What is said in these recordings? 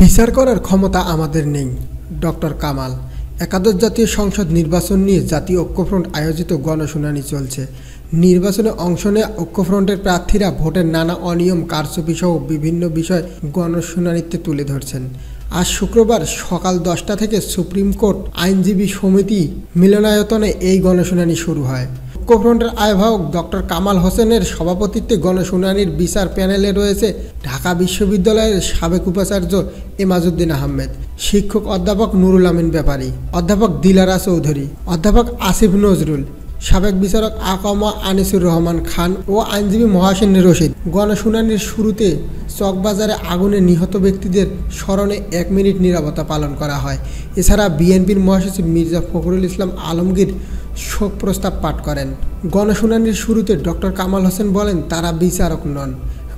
বিচার করার ক্ষমতা আমাদের নেই। ডক্টর কামাল, একাদশ জাতীয় সংসদ নির্বাচন নিয়ে জাতীয় ঐক্যফ্রন্ট আয়োজিত গণশুনানি চলছে। নির্বাচনে অংশ নেওয়া ঐক্যফ্রন্টের প্রার্থীরা ভোটের নানা অনিয়ম, কারচুপি সহ বিভিন্ন বিষয় গণশুনানিতে তুলে ধরছেন। আজ শুক্রবার সকাল দশটা থেকে সুপ্রিম কোর্ট আইনজীবী সমিতি মিলনায়তনে এই গণশুনানি শুরু হয়। ঐক্যফ্রন্টের আহ্বায়ক ডক্টর কামাল হোসেনের সভাপতিত্বে গণশুনানির বিচার প্যানেলে রয়েছে ঢাকা বিশ্ববিদ্যালয়ের সাবেক উপাচার্য এমাজউদ্দিন আহমেদ, শিক্ষক অধ্যাপক নুরুল আমিন ব্যাপারী, অধ্যাপক দিলারা চৌধুরী, অধ্যাপক আসিফ নজরুল, সাবেক বিচারক আকমা আনিসুর রহমান খান ও আইনজীবী মহাসেন রশিদ। গণশুনানির শুরুতে চকবাজারে আগুনে নিহত ব্যক্তিদের স্মরণে এক মিনিট নিরাপত্তা পালন করা হয়। এছাড়া বিএনপির মহাসচিব মির্জা ফখরুল ইসলাম আলমগীর শোক প্রস্তাব পাঠ করেন। গণশুনানির শুরুতে ডক্টর কামাল হোসেন বলেন, তারা বিচারক নন।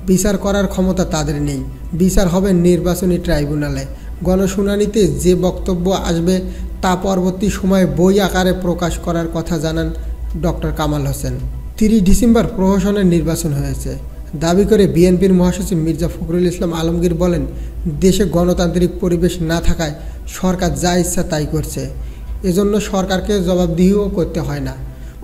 বিচার করার ক্ষমতা তাদের নেই। বিচার হবে নির্বাচনী ট্রাইব্যুনালে। গণশুনানিতে যে বক্তব্য আসবে, তা পরবর্তী সময়ে বই আকারে প্রকাশ করার কথা জানান ডক্টর কামাল হোসেন। তিরিশ ডিসেম্বর প্রহসনের নির্বাচন হয়েছে। দাবি করে বিএনপির মহাসচিব মির্জা ফখরুল ইসলাম আলমগীর বলেন, দেশে গণতান্ত্রিক পরিবেশ না থাকায় সরকার যা ইচ্ছা তাই করছে। এজন্য সরকারকে জবাবদিহিও করতে হয় না।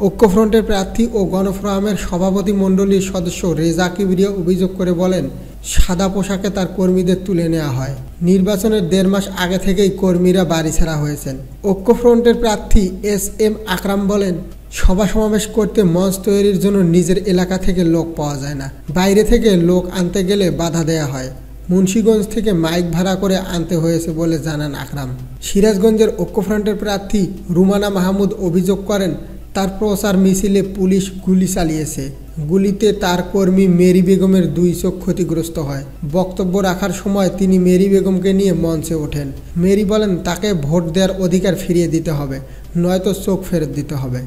ঐক্যফ্রন্টের প্রার্থী ও গণফোরামের সভাপতি মণ্ডলীর সদস্য রেজা কিবরিয়া অভিযোগ করে বলেন, সাদা পোশাকে তার কর্মীদের তুলে নেওয়া হয়। নির্বাচনের দেড় মাস আগে থেকেই কর্মীরা বাড়ি ছাড়া হয়েছেন। ঐক্যফ্রন্টের প্রার্থী এস এম আকরাম বলেন, সভা সমাবেশ করতে মঞ্চ তৈরির জন্য নিজের এলাকা থেকে লোক পাওয়া যায় না। বাইরে থেকে লোক আনতে গেলে বাধা দেয়া হয়। মুন্সীগঞ্জ থেকে মাইক ভাড়া করে আনতে হয়েছে বলে জানান আকরাম। সিরাজগঞ্জের ঐক্যফ্রন্টের প্রার্থী রুমানা মাহমুদ অভিযোগ করেন, তার প্রচার মিছিলে পুলিশ গুলি চালিয়েছে। গুলিতে তার কর্মী মেরি বেগমের দুই চোখ ক্ষতিগ্রস্ত হয়। বক্তব্য রাখার সময় তিনি মেরি বেগমকে নিয়ে মঞ্চে ওঠেন। মেরি বলেন, তাকে ভোট দেওয়ার অধিকার ফিরিয়ে দিতে হবে, নয়তো চোখ ফেরত দিতে হবে।